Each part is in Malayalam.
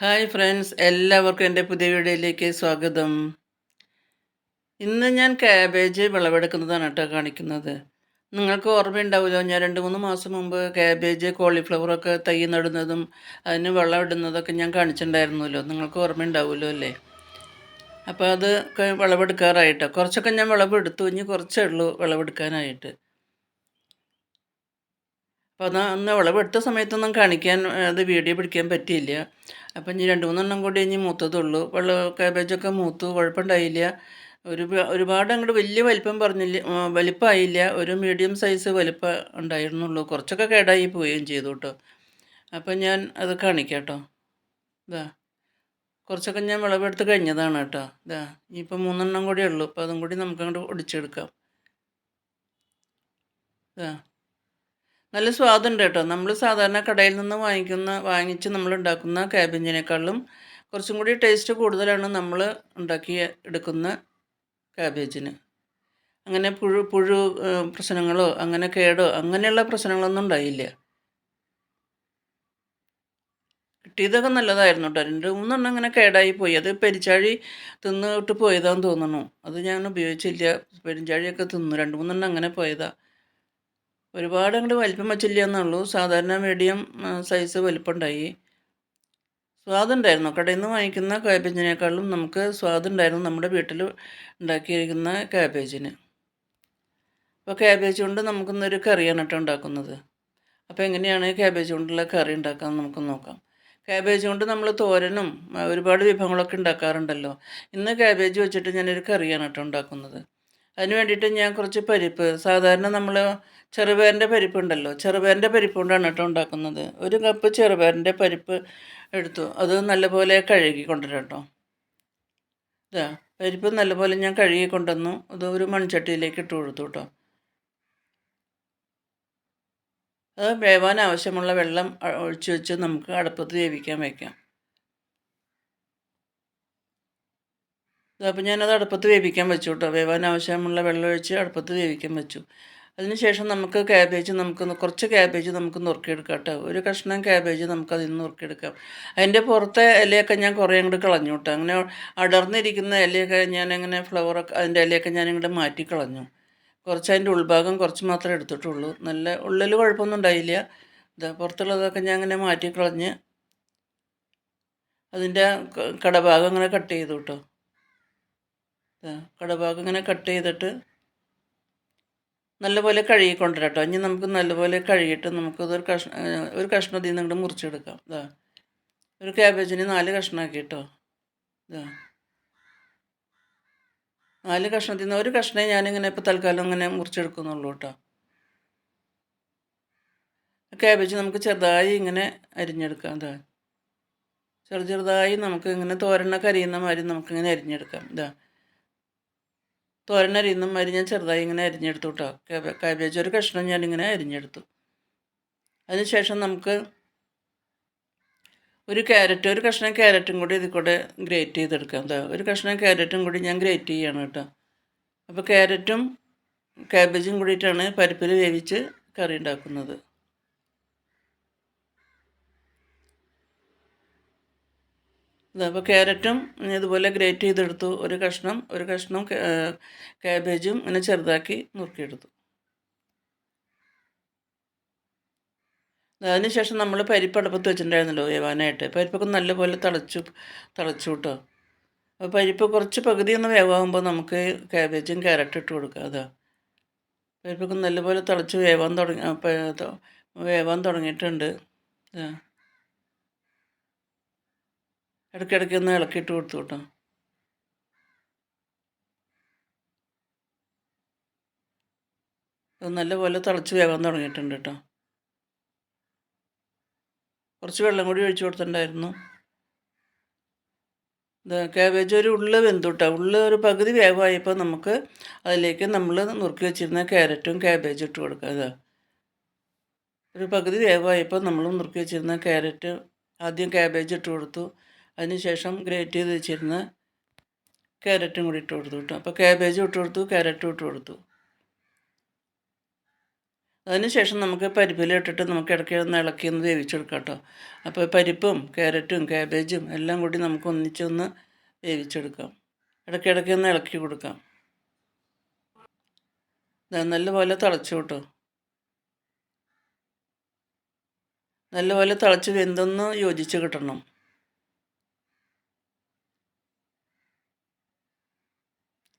ഹായ് ഫ്രണ്ട്സ് എല്ലാവർക്കും എന്റെ പുതിയ വീഡിയോയിലേക്ക് സ്വാഗതം. ഇന്ന് ഞാൻ ക്യാബേജ് വിളവെടുക്കുന്നതാണ് കേട്ടോ കാണിക്കുന്നത്. നിങ്ങൾക്ക് ഓർമ്മയുണ്ടാവുമല്ലോ ഞാൻ രണ്ട് മൂന്ന് മാസം മുമ്പ് ക്യാബേജ് കോളിഫ്ലവറൊക്കെ തൈ നടുന്നതും അതിന് വെള്ളം ഇടുന്നതൊക്കെ ഞാൻ കാണിച്ചിട്ടുണ്ടായിരുന്നല്ലോ. നിങ്ങൾക്ക് ഓർമ്മയുണ്ടാവുമല്ലോ അല്ലേ? അപ്പോൾ അത് വിളവെടുക്കാറായിട്ടോ? കുറച്ചൊക്കെ ഞാൻ വിളവെടുത്തു ഇനി കുറച്ചേ ഉള്ളൂ വിളവെടുക്കാനായിട്ട്. അപ്പോൾ അത് അന്ന് വിളവെടുത്ത സമയത്തൊന്നും കാണിക്കാൻ അത് വീഡിയോ പിടിക്കാൻ പറ്റിയില്ല. അപ്പം ഇനി രണ്ട് മൂന്നെണ്ണം കൂടി ഇനി മൂത്തതുള്ളൂ. വെള്ള കാബേജൊക്കെ മൂത്തു കുഴപ്പമുണ്ടായില്ല. ഒരു ഒരുപാട് അങ്ങോട്ട് വലിയ വലിപ്പം പറഞ്ഞില്ല വലിപ്പമായില്ല. ഒരു മീഡിയം സൈസ് വലിപ്പം ഉണ്ടായിരുന്നുള്ളൂ. കുറച്ചൊക്കെ കേടായി പോവുകയും ചെയ്തു കേട്ടോ അപ്പം ഞാൻ അത് കാണിക്കാം കേട്ടോ ഇതാ കുറച്ചൊക്കെ ഞാൻ വിളവെടുത്ത് കഴിഞ്ഞതാണ് കേട്ടോ ഇതാ ഇനിയിപ്പോൾ മൂന്നെണ്ണം കൂടി ഉള്ളൂ. അപ്പോൾ അതും കൂടി നമുക്ക് അങ്ങോട്ട് ഒടിച്ചെടുക്കാം. ഇതാ നല്ല സ്വാദുണ്ട് കേട്ടോ. നമ്മൾ സാധാരണ കടയിൽ നിന്ന് വാങ്ങിക്കുന്ന വാങ്ങിച്ച് നമ്മൾ ഉണ്ടാക്കുന്ന ക്യാബേജിനേക്കാളും കുറച്ചും കൂടി ടേസ്റ്റ് കൂടുതലാണ് നമ്മൾ ഉണ്ടാക്കി എടുക്കുന്ന ക്യാബേജിന് അങ്ങനെ പുഴു പുഴു പ്രശ്നങ്ങളോ അങ്ങനെ കേടോ അങ്ങനെയുള്ള പ്രശ്നങ്ങളൊന്നും ഉണ്ടായില്ല. കിട്ടിയതൊക്കെ നല്ലതായിരുന്നു കേട്ടോ. രണ്ട് മൂന്നെണ്ണം ഇങ്ങനെ കേടായി പോയി. അത് പെരിച്ചാഴി തിന്നിട്ട് പോയതാന്ന് തോന്നുന്നു. അത് ഞാൻ ഉപയോഗിച്ചില്ല. പെരിഞ്ചാഴിയൊക്കെ തിന്നു. രണ്ട് മൂന്നെണ്ണം അങ്ങനെ പോയതാ. ഒരുപാട് അങ്ങോട്ട് വലിപ്പം വെച്ചില്ല സാധാരണ മീഡിയം സൈസ് വലിപ്പമുണ്ടായി. സ്വാദുണ്ടായിരുന്നു കടയിൽ നിന്ന് വാങ്ങിക്കുന്ന കാബേജിനേക്കാളും നമുക്ക് സ്വാദുണ്ടായിരുന്നു നമ്മുടെ വീട്ടിൽ ഉണ്ടാക്കിയിരിക്കുന്ന കാബേജിന് അപ്പോൾ കാബേജ് കൊണ്ട് നമുക്കിന്നൊരു കറിയാണ് കേട്ടോ ഉണ്ടാക്കുന്നത്. അപ്പോൾ എങ്ങനെയാണ് കാബേജ് കൊണ്ടുള്ള കറി ഉണ്ടാക്കാൻ നമുക്ക് നോക്കാം. കാബേജ് കൊണ്ട് നമ്മൾ തോരനും ഒരുപാട് വിഭവങ്ങളൊക്കെ ഉണ്ടാക്കാറുണ്ടല്ലോ. ഇന്ന് കാബേജ് വെച്ചിട്ട് ഞാനൊരു കറിയാണ് കേട്ടോ ഉണ്ടാക്കുന്നത്. അതിന് വേണ്ടിയിട്ട് ഞാൻ കുറച്ച് പരിപ്പ് സാധാരണ നമ്മൾ ചെറുപയറിന്റെ പരിപ്പ് ഉണ്ടല്ലോ ചെറുപയറിന്റെ പരിപ്പ് കൊണ്ടാണ് കേട്ടോ ഉണ്ടാക്കുന്നത്. ഒരു കപ്പ് ചെറുപയറിന്റെ പരിപ്പ് എടുത്തു. അത് നല്ലപോലെ കഴുകി കൊണ്ടുവരാം കേട്ടോ. ഇതാ പരിപ്പ് നല്ലപോലെ ഞാൻ കഴുകി കൊണ്ടുവന്നു. അത് ഒരു മൺചട്ടിയിലേക്ക് ഇട്ട് കൊടുത്തു കേട്ടോ. അത് വേവാൻ ആവശ്യമുള്ള വെള്ളം ഒഴിച്ച് വെച്ച് നമുക്ക് അടുപ്പത്ത് വേവിക്കാൻ വയ്ക്കാം അപ്പോൾ ഞാനത് അടുപ്പത്ത് വേവിക്കാൻ വെച്ചു കേട്ടോ വേവാൻ ആവശ്യമുള്ള വെള്ളം ഒഴിച്ച് അടുപ്പത്ത് വേവിക്കാൻ വെച്ചു. അതിനുശേഷം നമുക്ക് ക്യാബേജ് നമുക്ക് കുറച്ച് ക്യാബേജ് നമുക്ക് നുറുക്കിയെടുക്കാം കേട്ടോ ഒരു കഷ്ണം ക്യാബേജ് നമുക്ക് അതിൽ നിന്ന് നുറുക്കിയെടുക്കാം. അതിന്റെ പുറത്തെ ഇലയൊക്കെ ഞാൻ കുറേ അങ്ങോട്ട് കളഞ്ഞു കേട്ടോ. അങ്ങനെ അടർന്നിരിക്കുന്ന ഇലയൊക്കെ ഞാൻ അങ്ങനെ ഫ്ലവറൊക്കെ അതിന്റെ ഇലയൊക്കെ ഞാൻ ഇങ്ങോട്ട് മാറ്റി കളഞ്ഞു. കുറച്ച് അതിന്റെ ഉൾഭാഗം കുറച്ച് മാത്രമേ എടുത്തിട്ടുള്ളൂ. നല്ല ഉള്ളിൽ കുഴപ്പമൊന്നും ഉണ്ടായില്ല. ഇതാ പുറത്തുള്ളതൊക്കെ ഞാൻ അങ്ങനെ മാറ്റി കളഞ്ഞ് അതിന്റെ കടഭാഗം അങ്ങനെ കട്ട് ചെയ്തു കേട്ടോ. കടഭാഗം ഇങ്ങനെ കട്ട് ചെയ്തിട്ട് നല്ലപോലെ കഴുകി കൊണ്ടുവരാം കേട്ടോ. ഇനി നമുക്ക് നല്ലപോലെ കഴുകിയിട്ട് നമുക്കതൊരു കഷ്ണ ഒരു കഷ്ണം ഇതിൽ നിന്ന് ഇങ്ങോട്ട് മുറിച്ചെടുക്കാം. ഇതാ ഒരു ക്യാബേജിന് നാല് കഷ്ണമാക്കി കേട്ടോ ഇതാ നാല് കഷ്ണത്തിൽ നിന്ന് ഒരു കഷ്ണേ ഞാനിങ്ങനെ ഇപ്പോൾ തൽക്കാലം ഇങ്ങനെ മുറിച്ചെടുക്കുന്നുള്ളൂ കേട്ടോ. ക്യാബേജ് നമുക്ക് ചെറുതായി ഇങ്ങനെ അരിഞ്ഞെടുക്കാം. ഇതാ ചെറു ചെറുതായി നമുക്ക് ഇങ്ങനെ തോരണ കരിയുന്ന മാതിരി നമുക്കിങ്ങനെ അരിഞ്ഞെടുക്കാം. ഇതാ തോരൻ അരിയുന്ന മാതിരി ഞാൻ ചെറുതായി ഇങ്ങനെ അരിഞ്ഞെടുത്തു കേട്ടോ കാബേജ് ഒരു കഷ്ണം ഞാനിങ്ങനെ അരിഞ്ഞെടുത്തു. അതിനുശേഷം നമുക്ക് ഒരു ക്യാരറ്റ് ഒരു കഷ്ണം ക്യാരറ്റും കൂടി ഇതിൽ കൂടെ ഗ്രേറ്റ് ചെയ്തെടുക്കാം എന്താ ഒരു കഷ്ണം ക്യാരറ്റും കൂടി ഞാൻ ഗ്രേറ്റ് ചെയ്യാണ് കേട്ടോ അപ്പോൾ ക്യാരറ്റും കാബേജും കൂടിയിട്ടാണ് പരിപ്പിൽ വേവിച്ച് കറി ഉണ്ടാക്കുന്നത്. അപ്പോൾ ക്യാരറ്റും ഇതുപോലെ ഗ്രേറ്റ് ചെയ്തെടുത്തു. ഒരു കഷ്ണം ഒരു കഷ്ണം കാബേജും ഇങ്ങനെ ചെറുതാക്കി നുറുക്കിയെടുത്തു. അതിനുശേഷം നമ്മൾ പരിപ്പ് അടുപ്പത്ത് വെച്ചിട്ടുണ്ടായിരുന്നല്ലോ വേവാനായിട്ട്. പരിപ്പൊക്കെ നല്ലപോലെ തിളച്ചു തിളച്ചു കേട്ടോ. അപ്പോൾ പരിപ്പ് കുറച്ച് പകുതി ഒന്ന് വേവാകുമ്പോൾ നമുക്ക് കാബേജും ക്യാരറ്റും ഇട്ട് കൊടുക്കാം. അതാ. പരിപ്പൊക്കെ നല്ലപോലെ തിളച്ച് വേവാൻ തുടങ്ങി വേവാൻ തുടങ്ങിയിട്ടുണ്ട്. ഇടയ്ക്കിടയ്ക്ക് ഒന്ന് ഇളക്കിയിട്ട് കൊടുത്തു കേട്ടോ. അത് നല്ലപോലെ തിളച്ച് വേവാൻ തുടങ്ങിയിട്ടുണ്ട് കേട്ടോ. കുറച്ച് വെള്ളം കൂടി ഒഴിച്ചു കൊടുത്തിട്ടുണ്ടായിരുന്നു. ഇത് കാബേജ് ഒരു ഉള്ള് വെന്തുട്ടാ ഉള്ള് ഒരു പകുതി വേവായപ്പോൾ നമുക്ക് അതിലേക്ക് നമ്മൾ നുറുക്കി വെച്ചിരുന്ന ക്യാരറ്റും കാബേജും ഇട്ട് കൊടുക്കുക അതാ ഒരു പകുതി വേവായപ്പോൾ നമ്മൾ നുറുക്കി വെച്ചിരുന്ന ക്യാരറ്റ് ആദ്യം കാബേജ് ഇട്ട് കൊടുത്തു. അതിനുശേഷം ഗ്രേറ്റ് ചെയ്ത് വെച്ചിരുന്ന ക്യാരറ്റും കൂടി ഇട്ട് കൊടുത്തു കേട്ടോ. അപ്പോൾ കാബേജും ഇട്ട് കൊടുത്തു ക്യാരറ്റും ഇട്ട് കൊടുത്തു. അതിനുശേഷം നമുക്ക് പരിപ്പിലിട്ടിട്ട് നമുക്ക് ഇടയ്ക്ക് ഒന്ന് ഇളക്കി ഒന്ന് വേവിച്ചെടുക്കാം കേട്ടോ. അപ്പോൾ പരിപ്പും ക്യാരറ്റും ക്യാബേജും എല്ലാം കൂടി നമുക്ക് ഒന്നിച്ചൊന്ന് വേവിച്ചെടുക്കാം. ഇടയ്ക്കിടയ്ക്ക് ഒന്ന് ഇളക്കി കൊടുക്കാം. നല്ലപോലെ തിളച്ചു കേട്ടോ. നല്ലപോലെ തിളച്ച് വെന്തൊന്ന് യോജിച്ച് കിട്ടണം.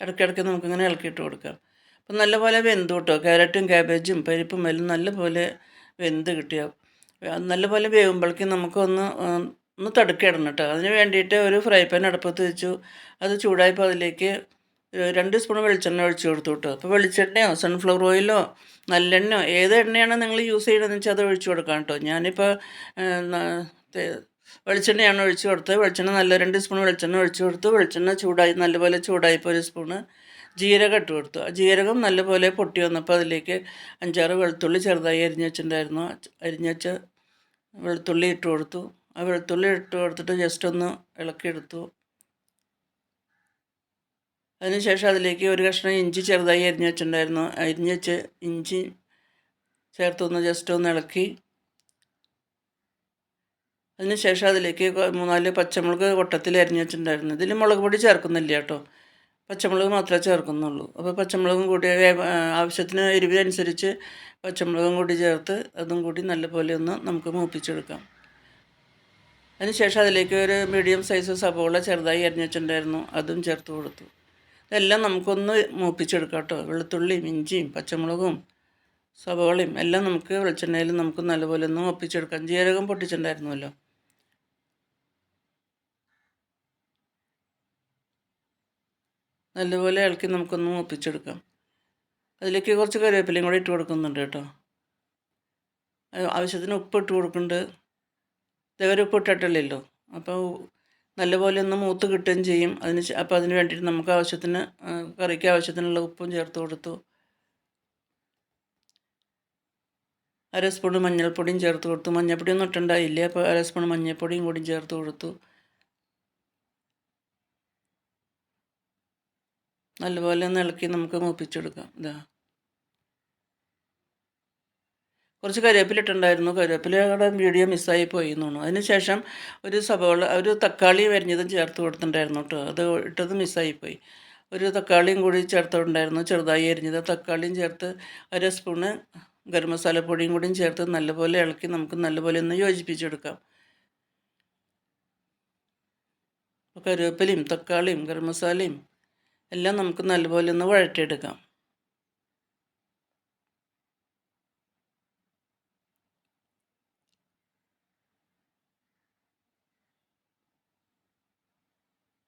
ഇടയ്ക്കിടയ്ക്ക് നമുക്കിങ്ങനെ ഇളക്കിയിട്ട് കൊടുക്കാം അപ്പം നല്ലപോലെ വെന്ത് കേട്ടോ. ക്യാരറ്റും ക്യാബേജും പരിപ്പും എല്ലാം നല്ലപോലെ വെന്ത് കിട്ടിയ നല്ലപോലെ വേവുമ്പോഴേക്കും നമുക്കൊന്ന് ഒന്ന് തടുക്കിടണം കേട്ടോ. അതിന് വേണ്ടിയിട്ട് ഒരു ഫ്രൈ പാൻ അടുപ്പത്ത് വെച്ചു. അത് ചൂടായപ്പോൾ അതിലേക്ക് രണ്ട് സ്പൂൺ വെളിച്ചെണ്ണ ഒഴിച്ചു കൊടുത്തു കേട്ടോ. അപ്പോൾ വെളിച്ചെണ്ണയോ സൺഫ്ലവർ ഓയിലോ നല്ലെണ്ണയോ ഏത് എണ്ണയാണ് നിങ്ങൾ യൂസ് ചെയ്യണമെന്ന് വെച്ചാൽ അത് ഒഴിച്ചു കൊടുക്കാം കേട്ടോ. ഞാനിപ്പോൾ വെളിച്ചെണ്ണയാണ് ഒഴിച്ച് കൊടുത്തത്. വെളിച്ചെണ്ണ നല്ല രണ്ട് സ്പൂൺ വെളിച്ചെണ്ണ ഒഴിച്ച് കൊടുത്തു. വെളിച്ചെണ്ണ ചൂടായി നല്ലപോലെ ചൂടായപ്പോൾ ഒരു സ്പൂണ് ജീരകം ഇട്ട് കൊടുത്തു. ആ ജീരകം നല്ലപോലെ പൊട്ടി വന്നപ്പോൾ അതിലേക്ക് അഞ്ചാറ് വെളുത്തുള്ളി ചെറുതായി അരിഞ്ഞ് വെച്ചിട്ടുണ്ടായിരുന്നു. വെളുത്തുള്ളി ഇട്ട് കൊടുത്തു. ആ വെളുത്തുള്ളി ഇട്ട് കൊടുത്തിട്ട് ജസ്റ്റ് ഒന്ന് ഇളക്കിയെടുത്തു അതിനുശേഷം അതിലേക്ക് ഒരു കഷ്ണം ഇഞ്ചി ചെറുതായി അരിഞ്ഞ് വെച്ചിട്ടുണ്ടായിരുന്നു. അരിഞ്ഞ് വെച്ച് ഇഞ്ചി ചേർത്തൊന്ന് ജസ്റ്റ് ഒന്ന് ഇളക്കി അതിനുശേഷം അതിലേക്ക് മൂന്നാൽ പച്ചമുളക് വട്ടത്തിൽ അരിഞ്ഞ് വെച്ചിട്ടുണ്ടായിരുന്നു. ഇതിൽ മുളക് പൊടി ചേർക്കുന്നില്ല കേട്ടോ. പച്ചമുളക് മാത്രമേ ചേർക്കുന്നുള്ളൂ. അപ്പോൾ പച്ചമുളകും കൂടി ആവശ്യത്തിന് എരിവിനനുസരിച്ച് പച്ചമുളകും കൂടി ചേർത്ത് അതും കൂടി നല്ലപോലെ ഒന്ന് നമുക്ക് മൂപ്പിച്ചെടുക്കാം. അതിനുശേഷം അതിലേക്ക് ഒരു മീഡിയം സൈസ് സബോള ചെറുതായി അരിഞ്ഞ് വെച്ചിട്ടുണ്ടായിരുന്നു. അതും ചേർത്ത് കൊടുത്തു. ഇതെല്ലാം നമുക്കൊന്ന് മൂപ്പിച്ചെടുക്കാം കേട്ടോ. വെളുത്തുള്ളിയും ഇഞ്ചിയും പച്ചമുളകും സവോളയും എല്ലാം നമുക്ക് വെളിച്ചെണ്ണയിൽ നമുക്ക് നല്ലപോലെ ഒന്ന് ഒപ്പിച്ചെടുക്കാം ജീരകം പൊട്ടിച്ചിട്ടുണ്ടായിരുന്നല്ലോ. നല്ലപോലെ ഇളക്കി നമുക്കൊന്ന് ഒപ്പിച്ചെടുക്കാം അതിലേക്ക് കുറച്ച് കറിവേപ്പിലയും കൂടെ ഇട്ട് കൊടുക്കുന്നുണ്ട് കേട്ടോ. ആവശ്യത്തിന് ഉപ്പ് ഇട്ട് കൊടുക്കുന്നുണ്ട്. ഇതേവരെ ഉപ്പ് ഇട്ടിട്ടില്ലല്ലോ. അപ്പോൾ നല്ലപോലെ ഒന്ന് മൂത്ത് കിട്ടുകയും ചെയ്യും. അതിന് അപ്പോൾ അതിന് വേണ്ടിയിട്ട് നമുക്ക് ആവശ്യത്തിന് കറിക്ക് ആവശ്യത്തിനുള്ള ഉപ്പും ചേർത്ത് കൊടുത്തു. അര സ്പൂൺ മഞ്ഞൾപ്പൊടിയും ചേർത്ത് കൊടുത്തു. മഞ്ഞൾപ്പൊടിയൊന്നും ഇട്ടുണ്ടായില്ല അപ്പോൾ അര സ്പൂൺ മഞ്ഞൾപ്പൊടിയും കൂടി ചേർത്ത് കൊടുത്തു. നല്ലപോലെ ഒന്ന് ഇളക്കി നമുക്ക് മൂപ്പിച്ചെടുക്കാം. ഇതാ. കുറച്ച് കരിവേപ്പിലിട്ടുണ്ടായിരുന്നു കരിവേപ്പിലയുടെ വീഡിയോ മിസ്സായി പോയി എന്നു അതിന് ശേഷം ഒരു സവാള ഒരു തക്കാളി വരിഞ്ഞതും ചേർത്ത് കൊടുത്തിട്ടുണ്ടായിരുന്നു കേട്ടോ. അത് ഇട്ടത് മിസ്സായിപ്പോയി ഒരു തക്കാളിയും കൂടി ചേർത്തിട്ടുണ്ടായിരുന്നു. ചെറുതായി അരിഞ്ഞത് തക്കാളിയും ചേർത്ത് അര സ്പൂണ് ഗരം മസാല പൊടിയും കൂടിയും ചേർത്ത് നല്ലപോലെ ഇളക്കി നമുക്ക് നല്ലപോലെ ഒന്ന് യോജിപ്പിച്ചെടുക്കാം. കരിവേപ്പിലയും തക്കാളിയും ഗരം മസാലയും എല്ലാം നമുക്ക് നല്ലപോലെ ഒന്ന് വഴറ്റിയെടുക്കാം.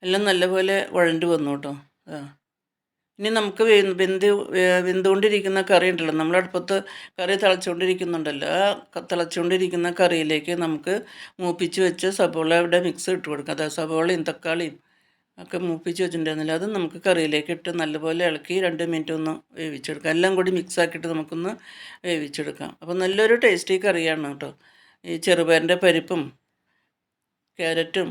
എല്ലാം നല്ലപോലെ വഴണ്ട് വന്നു കേട്ടോ. ഇനി നമുക്ക് വെന്ത് വെന്തുകൊണ്ടിരിക്കുന്ന കറി ഉണ്ടല്ലോ. നമ്മൾ അടുപ്പത്ത് കറി തിളച്ചുകൊണ്ടിരിക്കുന്നുണ്ടല്ലോ. ആ തിളച്ചുകൊണ്ടിരിക്കുന്ന കറിയിലേക്ക് നമുക്ക് മൂപ്പിച്ച് വെച്ച് സബോളയുടെ മിക്സ് ഇട്ട് കൊടുക്കാം. അതായത് സബോളയും തക്കാളിയും. ഒക്കെ മൂപ്പിച്ച് വെച്ചിട്ടുണ്ടായിരുന്നില്ല. അത് നമുക്ക് കറിയിലേക്ക് ഇട്ട് നല്ലപോലെ ഇളക്കി രണ്ട് മിനിറ്റ് ഒന്ന് വേവിച്ചെടുക്കാം. എല്ലാം കൂടി മിക്സ് ആക്കിയിട്ട് നമുക്കൊന്ന് വേവിച്ചെടുക്കാം. അപ്പോൾ നല്ലൊരു ടേസ്റ്റി കറിയാണ് കേട്ടോ. ഈ ചെറുപയറിന്റെ പരിപ്പും ക്യാരറ്റും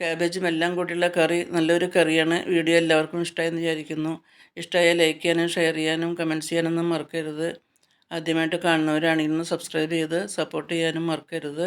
ക്യാബേജും എല്ലാം കൂടിയുള്ള കറി നല്ലൊരു കറിയാണ്. വീഡിയോ എല്ലാവർക്കും ഇഷ്ടമായെന്ന് വിചാരിക്കുന്നു. ഇഷ്ടമായ ലൈക്ക് ചെയ്യാനും ഷെയർ ചെയ്യാനും കമന്റ്സ് ചെയ്യാനൊന്നും മറക്കരുത്. ആദ്യമായിട്ട് കാണുന്നവരാണെങ്കിൽ സബ്സ്ക്രൈബ് ചെയ്ത് സപ്പോർട്ട് ചെയ്യാനും മറക്കരുത്.